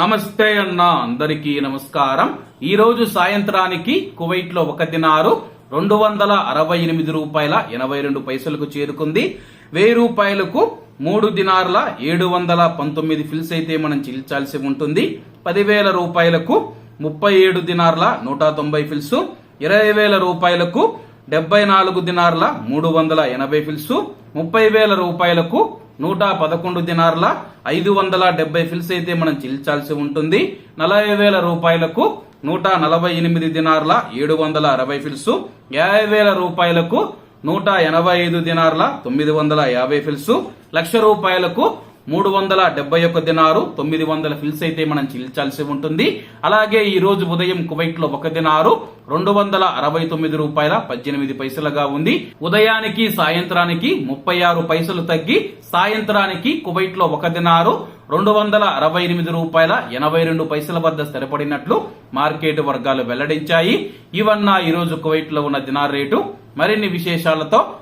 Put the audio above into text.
నమస్తే అన్న అందరికీ నమస్కారం. ఈ రోజు సాయంత్రానికి కువైట్లో ఒక దినారు రెండు వందల అరవై ఎనిమిది రూపాయల ఎనభై రెండు పైసలకు చేరుకుంది. వెయ్యి రూపాయలకు మూడు దినార్ల ఏడు వందల పంతొమ్మిది ఫిల్స్ అయితే మనం చెల్లించాల్సి ఉంటుంది. పదివేల రూపాయలకు ముప్పై ఏడు దినార్ల నూట తొంభై ఫిల్స్ ఇరవై వేల రూపాయలకు డెబ్బై నాలుగు దినార్ల మూడు వందల ఎనభై ఫిల్స్ ముప్పై వేల రూపాయలకు నూట పదకొండు దినార్ల ఐదు వందల డెబ్బై ఫిల్స్ అయితే మనం చెల్లించాల్సి ఉంటుంది. నలభై వేల రూపాయలకు నూట నలభై ఎనిమిది దినార్ల ఏడు వందల అరవై ఫిల్స్ యాభై వేల రూపాయలకు నూట ఎనభై ఐదు దినార్ల తొమ్మిది వందల యాభై ఫిల్స్ లక్ష రూపాయలకు మూడు వందల డెబ్బై ఒక్క దినారు తొమ్మిది వందల ఫిల్స్ అయితే మనం చెల్లించాల్సి ఉంటుంది. అలాగే ఈ రోజు ఉదయం కువైట్లో ఒక దినారు రెండు వందల అరవై తొమ్మిది రూపాయల పద్దెనిమిది పైసలుగా ఉంది. ఉదయానికి సాయంత్రానికి ముప్పై ఆరు పైసలు తగ్గి సాయంత్రానికి కువైట్లో ఒక దినారు రెండు వందల అరవై ఎనిమిది రూపాయల ఎనభై రెండు పైసల వద్ద స్థిరపడినట్లు మార్కెట్ వర్గాలు వెల్లడించాయి. ఇవన్న ఈ రోజు కువైట్లో ఉన్న దినార్ రేటు. మరిన్ని విశేషాలతో